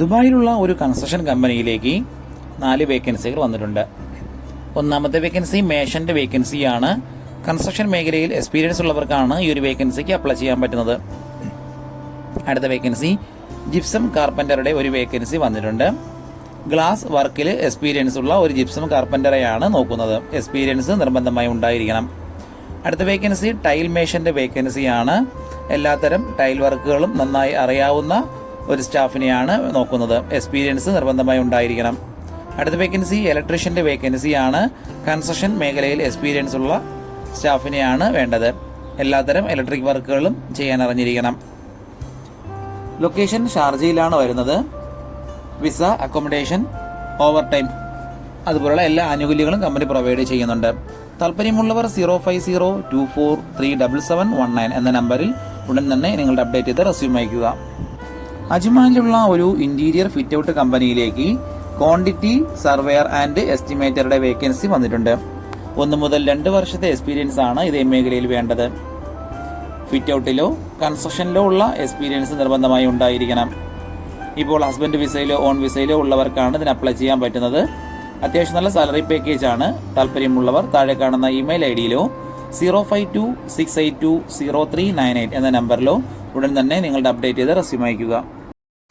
ദുബായിലുള്ള ഒരു കൺസ്ട്രക്ഷൻ കമ്പനിയിലേക്ക് നാല് വേക്കൻസികൾ വന്നിട്ടുണ്ട്. ഒന്നാമത്തെ വേക്കൻസി മേഷന്റെ വേക്കൻസിയാണ് കൺസ്ട്രക്ഷൻ മേഖലയിൽ എക്സ്പീരിയൻസ് ഉള്ളവർക്കാണ് ഈ ഒരു വേക്കൻസിക്ക് അപ്ലൈ ചെയ്യാൻ പറ്റുന്നത്. അടുത്ത വേക്കൻസി ജിപ്സം കാർപ്പന്ററുടെ ഒരു വേക്കൻസി വന്നിട്ടുണ്ട്. ഗ്ലാസ് വർക്കിൽ എക്സ്പീരിയൻസ് ഉള്ള ഒരു ജിപ്സം കാർപ്പന്ററെയാണ് നോക്കുന്നത്. എക്സ്പീരിയൻസ് നിർബന്ധമായി ഉണ്ടായിരിക്കണം. അടുത്ത വേക്കൻസി ടൈൽ മേഷന്റെ വേക്കൻസിയാണ് എല്ലാത്തരം ടൈൽ വർക്കുകളും നന്നായി അറിയാവുന്ന ഒരു സ്റ്റാഫിനെയാണ് നോക്കുന്നത്. എക്സ്പീരിയൻസ് നിർബന്ധമായി ഉണ്ടായിരിക്കണം. അടുത്ത വേക്കൻസി ഇലക്ട്രീഷ്യന്റെ വേക്കൻസിയാണ് കൺസ്ട്രക്ഷൻ മേഖലയിൽ എക്സ്പീരിയൻസ് ഉള്ള സ്റ്റാഫിനെയാണ് വേണ്ടത്. എല്ലാത്തരം ഇലക്ട്രിക് വർക്കുകളും ചെയ്യാൻ അറിഞ്ഞിരിക്കണം. ലൊക്കേഷൻ ഷാർജയിലാണ് വരുന്നത്. വിസ അക്കോമഡേഷൻ ഓവർ ടൈം അതുപോലുള്ള എല്ലാ ആനുകൂല്യങ്ങളും കമ്പനി പ്രൊവൈഡ് ചെയ്യുന്നുണ്ട്. താല്പര്യമുള്ളവർ zero five zero two four three double seven one nine എന്ന നമ്പറിൽ ഉടൻ തന്നെ നിങ്ങളുടെ അപ്ഡേറ്റ് ചെയ്ത് റെസ്യൂം അയക്കുക അജ്മാനിലുള്ള ഒരു ഇന്റീരിയർ ഫിറ്റ് ഔട്ട് കമ്പനിയിലേക്ക് ക്വാണ്ടിറ്റി സർവെയർ ആൻഡ് എസ്റ്റിമേറ്ററുടെ വേക്കൻസി വന്നിട്ടുണ്ട്. ഒന്ന് മുതൽ രണ്ട് വർഷത്തെ എക്സ്പീരിയൻസ് ആണ് ഇതേ മേഖലയിൽ വേണ്ടത്. ഫിറ്റ് ഔട്ടിലോ കൺസ്ട്രക്ഷനിലോ ഉള്ള എക്സ്പീരിയൻസ് നിർബന്ധമായി ഉണ്ടായിരിക്കണം. ഇപ്പോൾ ഹസ്ബൻഡ് വിസയിലോ ഓൺ വിസയിലോ ഉള്ളവർക്കാണ് ഇതിന് അപ്ലൈ ചെയ്യാൻ പറ്റുന്നത്. അത്യാവശ്യം നല്ല സാലറി പാക്കേജ് ആണ്. താല്പര്യമുള്ളവർ താഴെ കാണുന്ന email I ഡിയിലോ zero five two six eight two zero three nine eight എന്ന നമ്പറിലോ ഉടൻ തന്നെ നിങ്ങളുടെ അപ്ഡേറ്റ് ചെയ്ത് റെസ്യൂം അയക്കുക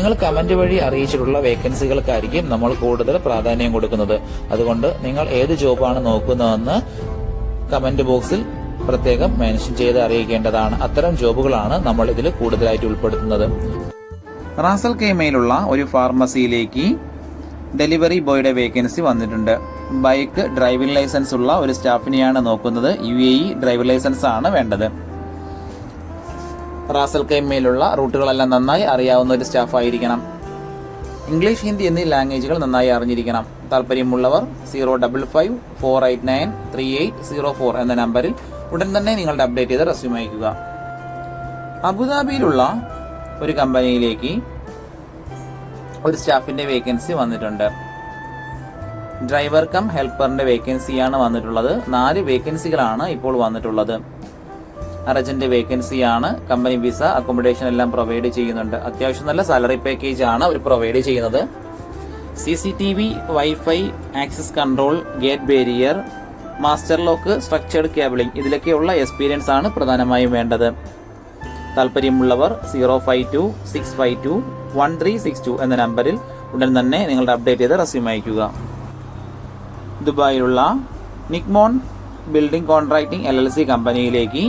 നിങ്ങൾ കമന്റ് വഴി അറിയിച്ചിട്ടുള്ള വേക്കൻസികൾക്കായിരിക്കും നമ്മൾ കൂടുതൽ പ്രാധാന്യം കൊടുക്കുന്നത്. അതുകൊണ്ട് നിങ്ങൾ ഏത് ജോബാണ് നോക്കുന്നതെന്ന് കമന്റ് ബോക്സിൽ പ്രത്യേകം മെൻഷൻ ചെയ്ത് അറിയിക്കേണ്ടതാണ്. അത്തരം ജോബുകളാണ് നമ്മൾ ഇതിൽ കൂടുതലായിട്ട് ഉൾപ്പെടുത്തുന്നത്. റാസൽ കെയ്മയിലുള്ള ഒരു ഫാർമസിയിലേക്ക് ഡെലിവറി ബോയുടെ വേക്കൻസി വന്നിട്ടുണ്ട്. ബൈക്ക് ഡ്രൈവിംഗ് ലൈസൻസ് ഉള്ള ഒരു സ്റ്റാഫിനെയാണ് നോക്കുന്നത്. U A E driving licence ആണ് വേണ്ടത്. റാസൽ കൈമയിലുള്ള റൂട്ടുകളെല്ലാം നന്നായി അറിയാവുന്ന ഒരു സ്റ്റാഫായിരിക്കണം. ഇംഗ്ലീഷ് ഹിന്ദി എന്നീ ലാംഗ്വേജുകൾ നന്നായി അറിഞ്ഞിരിക്കണം. താല്പര്യമുള്ളവർ zero double five four eight nine three eight zero four എന്ന നമ്പറിൽ ഉടൻ തന്നെ നിങ്ങളുടെ അപ്ഡേറ്റ് ചെയ്ത് റെസ്യൂം അയക്കുക അബുദാബിയിലുള്ള ഒരു കമ്പനിയിലേക്ക് ഒരു സ്റ്റാഫിന്റെ വേക്കൻസി വന്നിട്ടുണ്ട്. ഡ്രൈവർ കം ഹെൽപ്പറിന്റെ വേക്കൻസിയാണ് വന്നിട്ടുള്ളത്. നാല് വേക്കൻസികളാണ് ഇപ്പോൾ വന്നിട്ടുള്ളത്. അർജന്റ് വേക്കൻസിയാണ്. കമ്പനി വിസ അക്കോമഡേഷൻ എല്ലാം പ്രൊവൈഡ് ചെയ്യുന്നുണ്ട്. അത്യാവശ്യം നല്ല സാലറി പാക്കേജ് ആണ് അവർ പ്രൊവൈഡ് ചെയ്യുന്നത്. C C T V wifi access control gate barrier master lock structured cabling ഇതിലൊക്കെയുള്ള experience ആണ് പ്രധാനമായും വേണ്ടത്. താല്പര്യമുള്ളവർ zero five two six five two one three six two എന്ന നമ്പറിൽ ഉടൻ തന്നെ നിങ്ങളുടെ അപ്ഡേറ്റ് ചെയ്ത് റെസ്യൂം അയക്കുക ദുബായിലുള്ള നിക്മോൺ building contracting L L C കമ്പനിയിലേക്ക്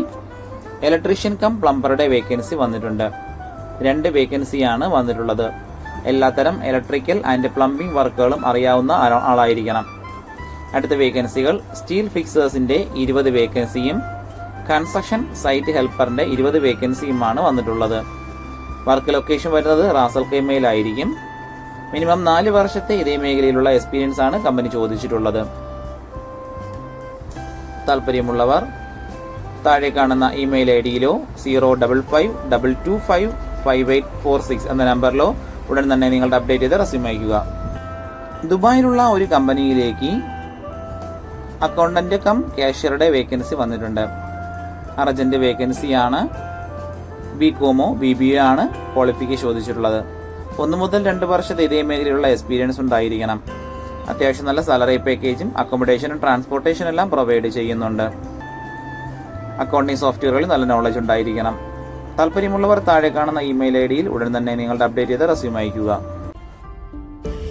ഇലക്ട്രീഷ്യൻ കം പ്ലംബറുടെ വേക്കൻസി വന്നിട്ടുണ്ട്. രണ്ട് വേക്കൻസിയാണ് വന്നിട്ടുള്ളത്. എല്ലാത്തരം ഇലക്ട്രിക്കൽ ആൻഡ് പ്ലംബിംഗ് വർക്കുകളും അറിയാവുന്ന ആളായിരിക്കണം. അടുത്ത വേക്കൻസികൾ സ്റ്റീൽ ഫിക്സേഴ്സിന്റെ ഇരുപത് വേക്കൻസിയും കൺസ്ട്രക്ഷൻ സൈറ്റ് ഹെൽപ്പറിന്റെ ഇരുപത് വേക്കൻസിയുമാണ് വന്നിട്ടുള്ളത്. വർക്ക് ലൊക്കേഷൻ വരുന്നത് റാസൽ കൈമയിലായിരിക്കും മിനിമം നാല് വർഷത്തെ ഇതേ മേഖലയിലുള്ള എക്സ്പീരിയൻസ് ആണ് കമ്പനി ചോദിച്ചിട്ടുള്ളത്. താല്പര്യമുള്ളവർ താഴെ കാണുന്ന email I ഡിയിലോ zero double five double two five five eight four six എന്ന നമ്പറിലോ ഉടൻ തന്നെ നിങ്ങളുടെ അപ്ഡേറ്റ് ചെയ്ത് റെസ്യൂം അയക്കുക ദുബായിലുള്ള ഒരു കമ്പനിയിലേക്ക് അക്കൗണ്ടന്റ് കം കാഷ്യറുടെ വേക്കൻസി വന്നിട്ടുണ്ട്. അർജന്റ് വേക്കൻസിയാണ് ബി കോമോ ബി ബി എ ആണ് ക്വാളിഫിക്കേഷൻ ചോദിച്ചിട്ടുള്ളത്. ഒന്ന് മുതൽ രണ്ട് വർഷത്തെ ഇതേ മേഖലയിലുള്ള എക്സ്പീരിയൻസ് ഉണ്ടായിരിക്കണം. അത്യാവശ്യം നല്ല സാലറി പാക്കേജും അക്കോമഡേഷനും ട്രാൻസ്പോർട്ടേഷനും എല്ലാം പ്രൊവൈഡ് ചെയ്യുന്നുണ്ട്. അക്കൗണ്ടിംഗ് സോഫ്റ്റ്വെയറുകളിൽ നല്ല നോളജ് ഉണ്ടായിരിക്കണം. താല്പര്യമുള്ളവർ താഴെ കാണുന്ന ഇമെയിൽ ഐ ഡിയിൽ ഉടൻ തന്നെ നിങ്ങളുടെ അപ്ഡേറ്റ് ചെയ്ത റെസ്യൂം അയക്കുക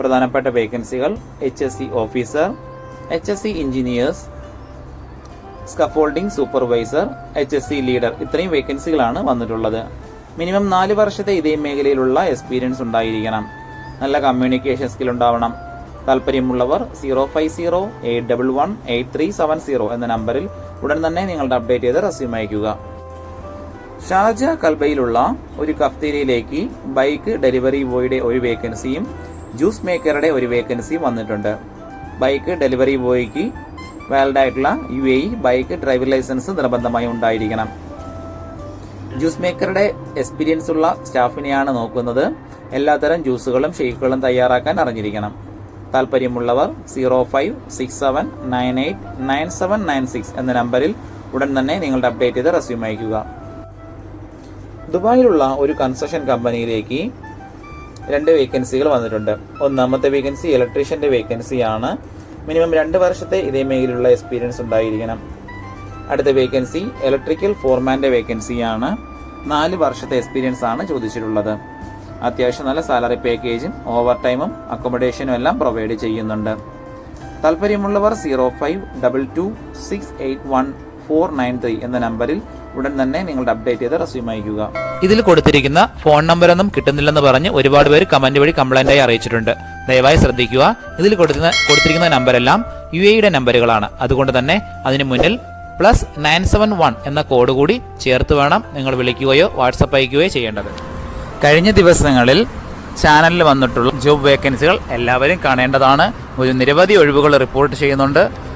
പ്രധാനപ്പെട്ട വേക്കൻസികൾ H S C officer H S C engineers scaffolding supervisor H S C leader ഇത്രയും വേക്കൻസികളാണ് വന്നിട്ടുള്ളത്. മിനിമം നാല് വർഷത്തെ ഇതേ മേഖലയിലുള്ള എക്സ്പീരിയൻസ് ഉണ്ടായിരിക്കണം. നല്ല കമ്മ്യൂണിക്കേഷൻ സ്കിൽ ഉണ്ടാവണം. താല്പര്യമുള്ളവർ zero five zero eight double one eight three seven zero എന്ന നമ്പറിൽ ഉടൻ തന്നെ നിങ്ങളുടെ അപ്ഡേറ്റ് ചെയ്ത് റെസ്യൂം അയക്കുക ഷാർജ കൽബയിലുള്ള ഒരു കഫ്തീരിയിലേക്ക് ബൈക്ക് ഡെലിവറി ബോയുടെ ഒരു വേക്കൻസിയും ജ്യൂസ് മേക്കറുടെ ഒരു വേക്കൻസി വന്നിട്ടുണ്ട്. ബൈക്ക് ഡെലിവറി ബോയ്ക്ക് വാലിഡ് ആയിട്ടുള്ള U A bike driving licence നിർബന്ധമായി ഉണ്ടായിരിക്കണം. ജ്യൂസ് മേക്കറുടെ എക്സ്പീരിയൻസ് ഉള്ള സ്റ്റാഫിനെയാണ് നോക്കുന്നത്. എല്ലാത്തരം ജ്യൂസുകളും ഷെയ്ക്കുകളും തയ്യാറാക്കാൻ അറിഞ്ഞിരിക്കണം. താല്പര്യമുള്ളവർ zero five six seven nine eight nine seven nine six എന്ന നമ്പറിൽ ഉടൻ തന്നെ നിങ്ങളുടെ അപ്ഡേറ്റ് ചെയ്ത് റെസ്യൂം അയക്കുക ദുബായിലുള്ള ഒരു കൺസ്ട്രക്ഷൻ കമ്പനിയിലേക്ക് രണ്ട് വേക്കൻസികൾ വന്നിട്ടുണ്ട്. ഒന്നാമത്തെ വേക്കൻസി ഇലക്ട്രീഷ്യന്റെ വേക്കൻസിയാണ് മിനിമം രണ്ട് വർഷത്തെ ഇതേ മേഖലയിലുള്ള എക്സ്പീരിയൻസ് ഉണ്ടായിരിക്കണം. അടുത്ത വേക്കൻസി ഇലക്ട്രിക്കൽ ഫോർമാന്റെ വേക്കൻസിയാണ് നാല് വർഷത്തെ എക്സ്പീരിയൻസ് ആണ് ചോദിച്ചിട്ടുള്ളത്. അത്യാവശ്യം നല്ല സാലറി പാക്കേജും ഓവർ ടൈമും അക്കോമഡേഷനും എല്ലാം പ്രൊവൈഡ് ചെയ്യുന്നുണ്ട്. താല്പര്യമുള്ളവർ zero five double two six eight one four nine three എന്ന നമ്പറിൽ ഉടൻ തന്നെ നിങ്ങളുടെ അപ്ഡേറ്റ് ചെയ്ത് റെസ്യൂം അയക്കുക ഇതിൽ കൊടുത്തിരിക്കുന്ന ഫോൺ നമ്പറൊന്നും കിട്ടുന്നില്ലെന്ന് പറഞ്ഞ് ഒരുപാട് പേര് കമന്റ് വഴി കംപ്ലൈന്റ് ആയി അറിയിച്ചിട്ടുണ്ട്. ദയവായി ശ്രദ്ധിക്കുക. ഇതിൽ കൊടുക്കുന്ന കൊടുത്തിരിക്കുന്ന നമ്പരെല്ലാം യു എയുടെ നമ്പറുകളാണ് അതുകൊണ്ട് തന്നെ അതിന് മുന്നിൽ പ്ലസ് നയൻ സെവൻ വൺ എന്ന കോഡ് കൂടി ചേർത്ത് വേണം നിങ്ങൾ വിളിക്കുകയോ വാട്സപ്പ് അയക്കുകയോ ചെയ്യേണ്ടത്. കഴിഞ്ഞ ദിവസങ്ങളിൽ ചാനലിൽ വന്നിട്ടുള്ള ജോബ് വേക്കൻസികൾ എല്ലാവരും കാണേണ്ടതാണ്. ഒരു നിരവധി ഒഴിവുകൾ റിപ്പോർട്ട് ചെയ്യുന്നുണ്ട്.